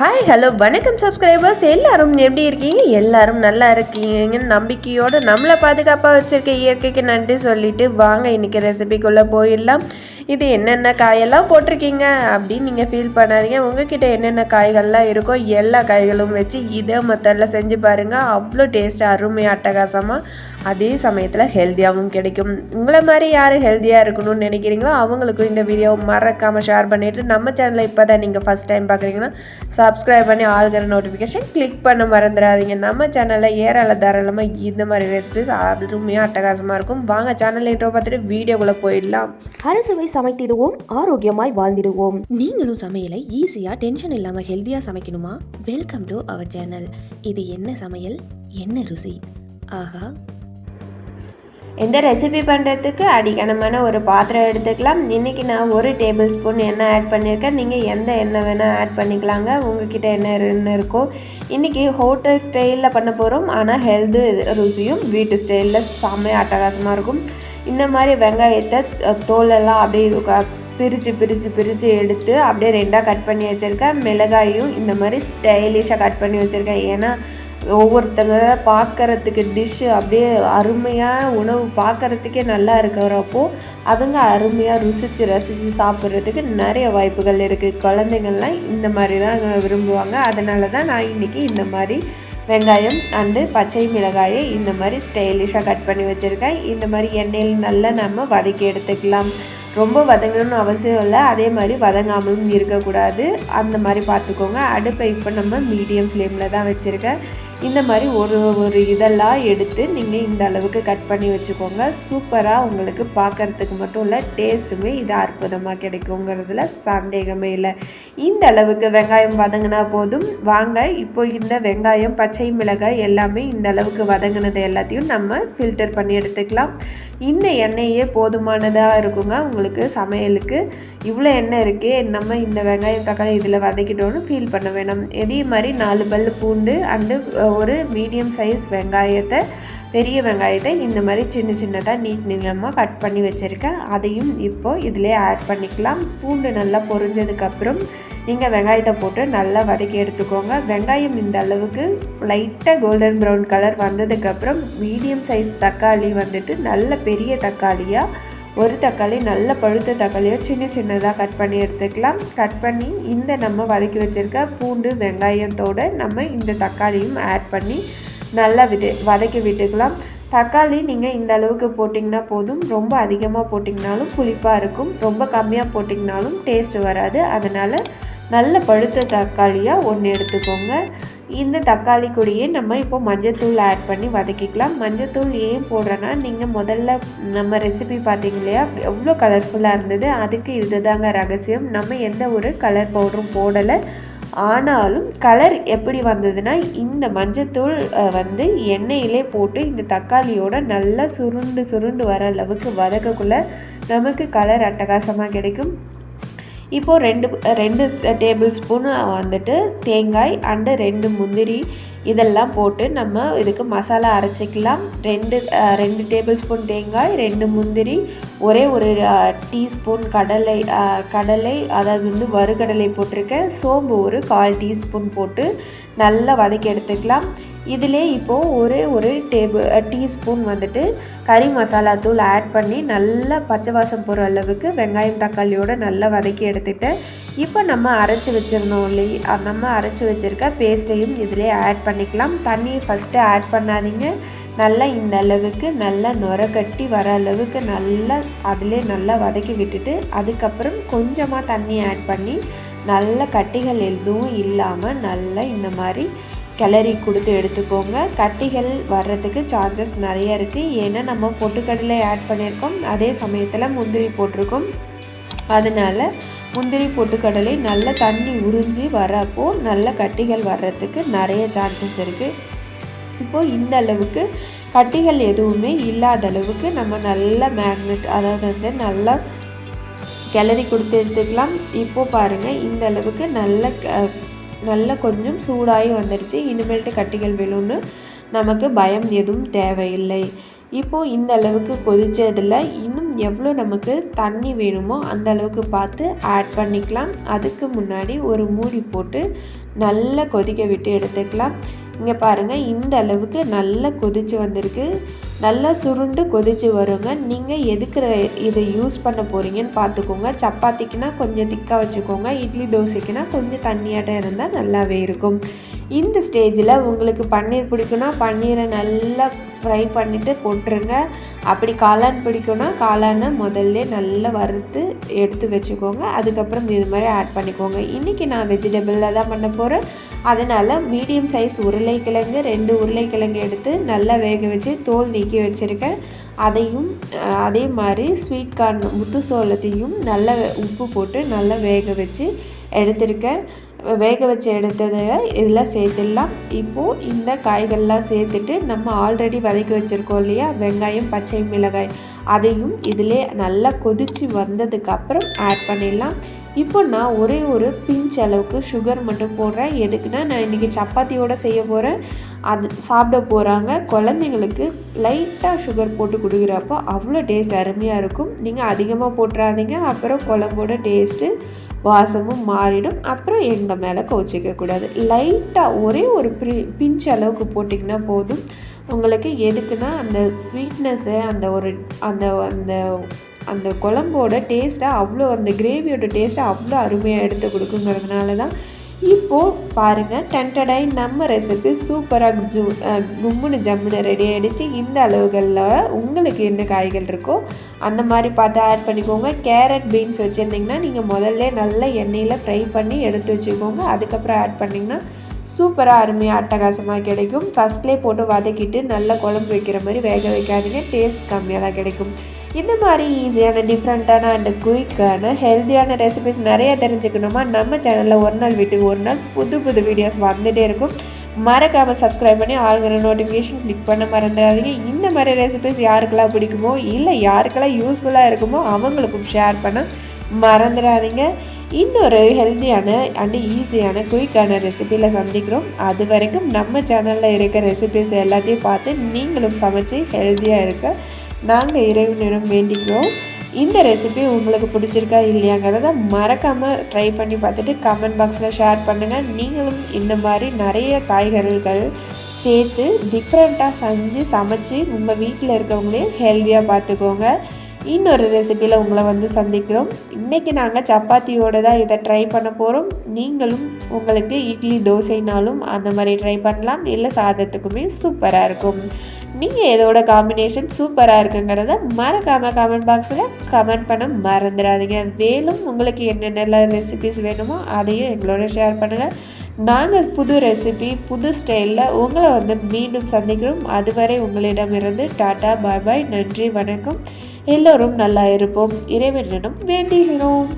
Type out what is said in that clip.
Hi hello வணக்கம் subscribers எல்லாரும் எப்படி இருக்கீங்க? எல்லாரும் நல்லா இருக்கீங்கன்னு நம்பிக்கையோடு நம்மளை பாதுகாப்பாக வச்சுருக்க இயற்கைக்கு நன்றி சொல்லிட்டு வாங்க இன்றைக்கி ரெசிபிக்குள்ளே போயிடலாம். இது என்னென்ன காயெல்லாம் போட்டிருக்கீங்க அப்படின்னு நீங்கள் ஃபீல் பண்ணாதீங்க. உங்ககிட்ட என்னென்ன காய்கள்லாம் இருக்கோ எல்லா காய்களும் வச்சு இதே மெத்தடில் செஞ்சு பாருங்கள் அவ்வளோ டேஸ்ட்டாக அருமையாக அட்டகாசமாக அதே சமயத்தில் ஹெல்த்தியாகவும் கிடைக்கும். உங்களை மாதிரி யார் ஹெல்த்தியாக இருக்கணும்னு நினைக்கிறீங்களோ அவங்களுக்கும் இந்த வீடியோ மறக்காமல் ஷேர் பண்ணிவிட்டு நம்ம சேனலை இப்போ தான் நீங்கள் ஃபஸ்ட் டைம் பார்க்குறீங்கன்னா சப்ஸ்கிரைப் பண்ணி ஆளுகிற நோட்டிஃபிகேஷன் கிளிக் பண்ண மறந்துடாதீங்க. நம்ம சேனலில் ஏறால தாராளமாக இந்த மாதிரி ரெசிபிஸ் அருமையாக அட்டகாசமாக இருக்கும். வாங்க சேனல் இன்ட்ரோ பார்த்துட்டு வீடியோக்குள்ளே போயிடலாம். அறுசுவை சமைத்திடுவோம் ஆரோக்கியமாய் வாழ்ந்திடுவோம். நீங்களும் சமையலை ஈஸியாக டென்ஷன் இல்லாமல் ஹெல்த்தியாக சமைக்கணுமா? வெல்கம் டு அவர் சேனல் இது என்ன சமையல்? என்ன ருசி? ஆஹா. இந்த ரெசிபி பண்ணுறதுக்கு அடிக்கணமான ஒரு பாத்திரம் எடுத்துக்கலாம். இன்றைக்கி நான் ஒரு டேபிள் ஸ்பூன் எண்ணெய் ஆட் பண்ணியிருக்கேன். நீங்கள் எந்த எண்ணெய் வேணால் ஆட் பண்ணிக்கலாங்க. உங்ககிட்ட என்ன இருக்கோ. இன்றைக்கி ஹோட்டல் ஸ்டைலில் பண்ண போகிறோம் ஆனால் ஹெல்த்து ருசியும் வீட்டு ஸ்டைலில் செம்மையாக அட்டகாசமாக இருக்கும். இந்த மாதிரி வெங்காயத்தை தோலெல்லாம் அப்படியே க- பிரித்து பிரித்து பிரித்து எடுத்து அப்படியே ரெண்டாக கட் பண்ணி வச்சுருக்கேன். மிளகாயும் இந்த மாதிரி ஸ்டைலிஷாக கட் பண்ணி வச்சுருக்கேன். ஏன்னா ஒவ்வொருத்தங்க பார்க்குறதுக்கு டிஷ்ஷு அப்படியே அருமையாக உணவு பார்க்கறதுக்கே நல்லா இருக்கிறப்போ அதுங்க அருமையாக ருசித்து ரசித்து சாப்பிட்றதுக்கு நிறைய வாய்ப்புகள் இருக்குது குழந்தைங்கள்லாம் இந்த மாதிரி தான் விரும்புவாங்க. அதனால தான் நான் இன்றைக்கி இந்த மாதிரி வெங்காயம் அண்டு பச்சை மிளகாயை இந்த மாதிரி ஸ்டைலிஷாக கட் பண்ணி வச்சுருக்கேன். இந்த மாதிரி எண்ணெயில் நல்லா நம்ம வதக்கி எடுத்துக்கலாம். ரொம்ப வதங்கணும்னு அவசியம் இல்லை. அதே மாதிரி வதங்காமலும் இருக்கக்கூடாது. அந்த மாதிரி பார்த்துக்கோங்க. அடுப்பை இப்போ நம்ம மீடியம் ஃப்ளேமில் தான் வச்சுருக்கேன். இந்த மாதிரி ஒரு ஒரு இதெல்லாம் எடுத்து நீங்கள் இந்த அளவுக்கு கட் பண்ணி வச்சுக்கோங்க. சூப்பராக உங்களுக்கு பார்க்கறதுக்கு மட்டும் இல்லை டேஸ்ட்டுமே இது அற்புதமாக கிடைக்குங்கிறதுல சந்தேகமே இல்லை. இந்த அளவுக்கு வெங்காயம் வதங்கினா போதும். வாங்க இப்போ இந்த வெங்காயம் பச்சை மிளகாய் எல்லாமே இந்த அளவுக்கு வதங்கினது எல்லாத்தையும் நம்ம ஃபில்டர் பண்ணி எடுத்துக்கலாம். இந்த எண்ணெயே போதுமானதாக இருக்குங்க உங்களுக்கு சமையலுக்கு. இவ்வளோ எண்ணெய் இருக்கே நம்ம இந்த வெங்காயம் தக்காளி இதில் வதக்கிட்டோன்னு ஃபீல் பண்ண வேணும். இதே மாதிரி நாலு பல் பூண்டு அண்டு ஒரு மீடியம் சைஸ் வெங்காயத்தை பெரிய வெங்காயத்தை இந்த மாதிரி சின்ன சின்னதாக நீட் நீளமாக கட் பண்ணி வச்சுருக்கேன். அதையும் இப்போ இதிலே ஆட் பண்ணிக்கலாம். பூண்டு நல்லா பொரிஞ்சதுக்கப்புறம் நீங்கள் வெங்காயத்தை போட்டு நல்லா வதக்கி எடுத்துக்கோங்க. வெங்காயம் இந்த அளவுக்கு லைட்டாக கோல்டன் ப்ரௌன் கலர் வந்ததுக்கப்புறம் மீடியம் சைஸ் தக்காளி வந்துட்டு நல்ல பெரிய தக்காளியாக ஒரு தக்காளி நல்ல பழுத்த தக்காளியை சின்ன சின்னதாக கட் பண்ணி எடுத்துக்கலாம். கட் பண்ணி இந்த நம்ம வதக்கி வச்சுருக்க பூண்டு வெங்காயத்தோடு நம்ம இந்த தக்காளியும் ஆட் பண்ணி நல்லா விட்டு வதக்கி விட்டுக்கலாம். தக்காளி நீங்கள் இந்த அளவுக்கு போட்டிங்கன்னா போதும். ரொம்ப அதிகமாக போட்டிங்கனாலும் புளிப்பாக இருக்கும். ரொம்ப கம்மியாக போட்டிங்கனாலும் டேஸ்ட் வராது. அதனால் நல்ல பழுத்த தக்காளியாக ஒன்று எடுத்துக்கோங்க. இந்த தக்காளி கூடயே நம்ம இப்போ மஞ்சத்தூள் ஆட் பண்ணி வதக்கிக்கலாம். மஞ்சத்தூள் ஏன் போடுறேன்னா நீங்கள் முதல்ல நம்ம ரெசிபி பார்த்தீங்க இல்லையா? எவ்வளோ கலர்ஃபுல்லாக இருந்தது. அதுக்கு இதுதாங்க ரகசியம். நம்ம எந்த ஒரு கலர் பவுடரும் போடலை. ஆனாலும் கலர் எப்படி வந்ததுன்னா இந்த மஞ்சத்தூள் வந்து எண்ணெயிலே போட்டு இந்த தக்காளியோட நல்லா சுருண்டு சுருண்டு வர அளவுக்கு வதக்கக்குள்ள நமக்கு கலர் அட்டகாசமாக கிடைக்கும். இப்போது ரெண்டு ரெண்டு டேபிள் ஸ்பூன் வந்துட்டு தேங்காய் அண்டு ரெண்டு முந்திரி இதெல்லாம் போட்டு நம்ம இதுக்கு மசாலா அரைச்சிக்கலாம். ரெண்டு ரெண்டு டேபிள் ஸ்பூன் தேங்காய் ரெண்டு முந்திரி ஒரே ஒரு டீஸ்பூன் கடலை கடலை அதாவது வந்து வறுகடலை போட்டிருக்கேன். சோம்பு ஒரு கால் டீஸ்பூன் போட்டு நல்லா வதக்கி எடுத்துக்கலாம். இதிலே இப்போது ஒரே ஒரு டேபிள் டீஸ்பூன் வந்துட்டு கறி மசாலா தூள் ஆட் பண்ணி நல்லா பச்சை வாசம் போகிற அளவுக்கு வெங்காயம் தக்காளியோட நல்லா வதக்கி எடுத்துகிட்டு இப்போ நம்ம அரைச்சி வச்சுருந்தோம் இல்லையா? நம்ம அரைச்சி வச்சுருக்க பேஸ்ட்டையும் இதிலே ஆட் பண்ணிக்கலாம். தண்ணியை ஃபஸ்ட்டு ஆட் பண்ணாதீங்க. நல்லா இந்த அளவுக்கு நல்லா நுர கட்டி வர அளவுக்கு நல்லா அதிலே நல்லா வதக்கி விட்டுட்டு அதுக்கப்புறம் கொஞ்சமாக தண்ணி ஆட் பண்ணி நல்ல கட்டிகள் எதுவும் இல்லாமல் நல்லா இந்த மாதிரி கிளறி கொடுத்து எடுத்துக்கோங்க. கட்டிகள் வர்றதுக்கு சான்சஸ் நிறைய இருக்குது ஏன்னா நம்ம பொட்டுக்கடலை ஆட் பண்ணியிருக்கோம். அதே சமயத்தில் முந்திரி போட்டிருக்கோம். அதனால முந்திரி பொட்டுக்கடலை நல்ல தண்ணி உறிஞ்சி வரப்போ நல்ல கட்டிகள் வர்றதுக்கு நிறைய சான்சஸ் இருக்குது இப்போது இந்த அளவுக்கு கட்டிகள் எதுவுமே இல்லாத அளவுக்கு நம்ம நல்ல மேக்னெட் அதாவது வந்து நல்லா கிளறி கொடுத்து எடுத்துக்கலாம். இப்போ பாருங்கள் இந்த அளவுக்கு நல்ல க- நல்லா கொஞ்சம் சூடாகி வந்துடுச்சு. இனிமேல்ட்டு கட்டிகள் விழுன்னு நமக்கு பயம் எதுவும் தேவையில்லை. இப்போது இந்த அளவுக்கு கொதிச்சதில் இன்னும் எவ்வளோ நமக்கு தண்ணி வேணுமோ அந்த அளவுக்கு பார்த்து ஆட் பண்ணிக்கலாம். அதுக்கு முன்னாடி ஒரு மூடி போட்டு நல்லா கொதிக்க விட்டு எடுத்துக்கலாம். இங்கே பாருங்கள் இந்த அளவுக்கு நல்லா கொதிச்சு வந்திருக்கு. நல்லா சுருண்டு கொதிச்சு வருங்க. நீங்கள் எதுக்கு இதை யூஸ் பண்ண போகிறீங்கன்னு பார்த்துக்கோங்க. சப்பாத்திக்குனா கொஞ்சம் திக்காக வச்சுக்கோங்க. இட்லி தோசைக்குனா கொஞ்சம் தண்ணியாட்டம் இருந்தால் நல்லாவே இருக்கும். இந்த ஸ்டேஜில் உங்களுக்கு பன்னீர் பிடிக்கும்னா பன்னீரை நல்லா ஃப்ரை பண்ணிவிட்டு போட்டுருங்க அப்படி காளான் பிடிக்கும்னா காளானை முதல்ல நல்லா வறுத்து எடுத்து வச்சுக்கோங்க. அதுக்கப்புறம் இது மாதிரி ஆட் பண்ணிக்கோங்க. இன்றைக்கி நான் வெஜிடபிளில் தான் பண்ண போகிறேன் அதனால் மீடியம் சைஸ் உருளைக்கிழங்கு ரெண்டு உருளைக்கிழங்கு எடுத்து நல்லா வேக வச்சு தோல் நீக்கி வச்சுருக்கேன். அதையும் அதே மாதிரி ஸ்வீட் கார்ன் முத்து சோளத்தையும் நல்லா உப்பு போட்டு நல்லா வேக வச்சு எடுத்திருக்கேன். வேக வச்சு எடுத்ததை இதில் சேர்த்துடலாம். இப்போது இந்த காய்கள்லாம் சேர்த்துட்டு நம்ம ஆல்ரெடி வதக்கி வச்சுருக்கோம் இல்லையா? வெங்காயம் பச்சை மிளகாய் அதையும் இதிலே நல்லா கொதித்து வந்ததுக்கப்புறம் ஆட் பண்ணிடலாம். இப்போ நான் ஒரே ஒரு பிஞ்ச் அளவுக்கு சுகர் மட்டும் போடுறேன். எதுக்குன்னா நான் இன்றைக்கி சப்பாத்தியோட செய்ய போகிறேன் அது சாப்பிட போகிறாங்க குழந்தைங்களுக்கு லைட்டாக சுகர் போட்டு கொடுக்குறப்போ அவ்வளோ டேஸ்ட் அருமையாக இருக்கும். நீங்கள் அதிகமாக போட்டுறாதீங்க. அப்புறம் குழம்போட டேஸ்ட்டு வாசமும் மாறிடும். அப்புறம் எங்கள் மேலே கோச்சிக்கக்கூடாது லைட்டாக ஒரே ஒரு ப்ரி பிஞ்ச் அளவுக்கு போட்டிங்கன்னா போதும். உங்களுக்கு எதுக்குன்னா அந்த ஸ்வீட்னஸ்ஸு அந்த ஒரு அந்த அந்த அந்த குழம்போட டேஸ்ட்டை அவ்வளோ அந்த கிரேவியோட டேஸ்ட்டை அவ்வளோ அருமையாக எடுத்து கொடுக்குங்கிறதுனால தான் இப்போது பாருங்கள் டென்டடாய் நம்ம ரெசிபி சூப்பராக ஜூ கும்முனு கும்முன்னு ஜம்முன்னு ரெடி ஆகிடுச்சு இந்த அளவுகளில் உங்களுக்கு என்ன காய்கள் இருக்கோ அந்த மாதிரி பார்த்து ஆட் பண்ணிக்கோங்க. கேரட் பீன்ஸ் வச்சுருந்திங்கன்னா நீங்கள் முதல்ல நல்லா எண்ணெயில் ஃப்ரை பண்ணி எடுத்து வச்சுக்கோங்க. அதுக்கப்புறம் ஆட் பண்ணிங்கன்னா சூப்பராக அருமையாக அட்டகாசமாக கிடைக்கும். ஃபஸ்ட்லேயே போட்டு வதக்கிட்டு நல்லா குழம்பு வைக்கிற மாதிரி வேக வைக்காதீங்க. டேஸ்ட் கம்மியாக தான் கிடைக்கும். இந்த மாதிரி ஈஸியான டிஃப்ரெண்ட்டான அண்ட் குயிக்கான ஹெல்த்தியான ரெசிபிஸ் நிறைய தெரிஞ்சுக்கணுமா? நம்ம சேனலில் ஒரு நாள் வீட்டுக்கு ஒரு நாள் புது புது வீடியோஸ் வந்துகிட்டே இருக்கும். மறக்காமல் சப்ஸ்கிரைப் பண்ணி ஆளுங்கிற நோட்டிஃபிகேஷன் கிளிக் பண்ண மறந்துடாதீங்க. இந்த மாதிரி ரெசிபிஸ் யாருக்கெல்லாம் பிடிக்குமோ இல்லை யாருக்கெல்லாம் யூஸ்ஃபுல்லாக இருக்குமோ அவங்களுக்கும் ஷேர் பண்ண மறந்துடாதீங்க. இன்னொரு ஹெல்த்தியான அண்ட் ஈஸியான குயிக்கான ரெசிபியில் சந்திக்கிறோம். அது வரைக்கும் நம்ம சேனலில் இருக்க ரெசிபிஸ் எல்லாத்தையும் பார்த்து நீங்களும் சமைச்சு ஹெல்த்தியாக இருக்க நாங்கள் இறைவனிடம் வேண்டிக்கிறோம். இந்த ரெசிபி உங்களுக்கு பிடிச்சிருக்கா இல்லையாங்கிறத மறக்காமல் ட்ரை பண்ணி பார்த்துட்டு கமெண்ட் பாக்ஸில் ஷேர் பண்ணுங்கள் நீங்களும் இந்த மாதிரி நிறைய காய்கறிகள் சேர்த்து டிஃப்ரெண்ட்டாக செஞ்சு சமைச்சு உங்கள் வீட்டில் இருக்கவங்களையும் ஹெல்த்தியாக பார்த்துக்கோங்க. இன்னொரு ரெசிபியில் உங்களை வந்து சந்திக்கிறோம். இன்றைக்கி நாங்கள் சப்பாத்தியோடு தான் இதை ட்ரை பண்ண போகிறோம் நீங்களும் உங்களுக்கு இட்லி தோசைனாலும் அந்த மாதிரி ட்ரை பண்ணலாம். இல்லை சாதத்துக்குமே சூப்பராக இருக்கும். நீங்கள் இதோட காம்பினேஷன் சூப்பராக இருக்குங்கிறத மறக்காமல் கமெண்ட் பாக்ஸில் கமெண்ட் பண்ண மறந்துடாதீங்க. மேலும் உங்களுக்கு என்னென்ன ரெசிபிஸ் வேணுமோ அதையும் எங்களோட ஷேர் பண்ணுங்கள் நாங்கள் புது ரெசிபி புது ஸ்டைலில் உங்களை வந்து மீண்டும் சந்திக்கிறோம். அதுவரை உங்களிடமிருந்து டாட்டா பாய் பாய் நன்றி வணக்கம். எல்லோரும் நல்லா இருப்போம். இறைவனிடம் வேண்டுகிறோம்.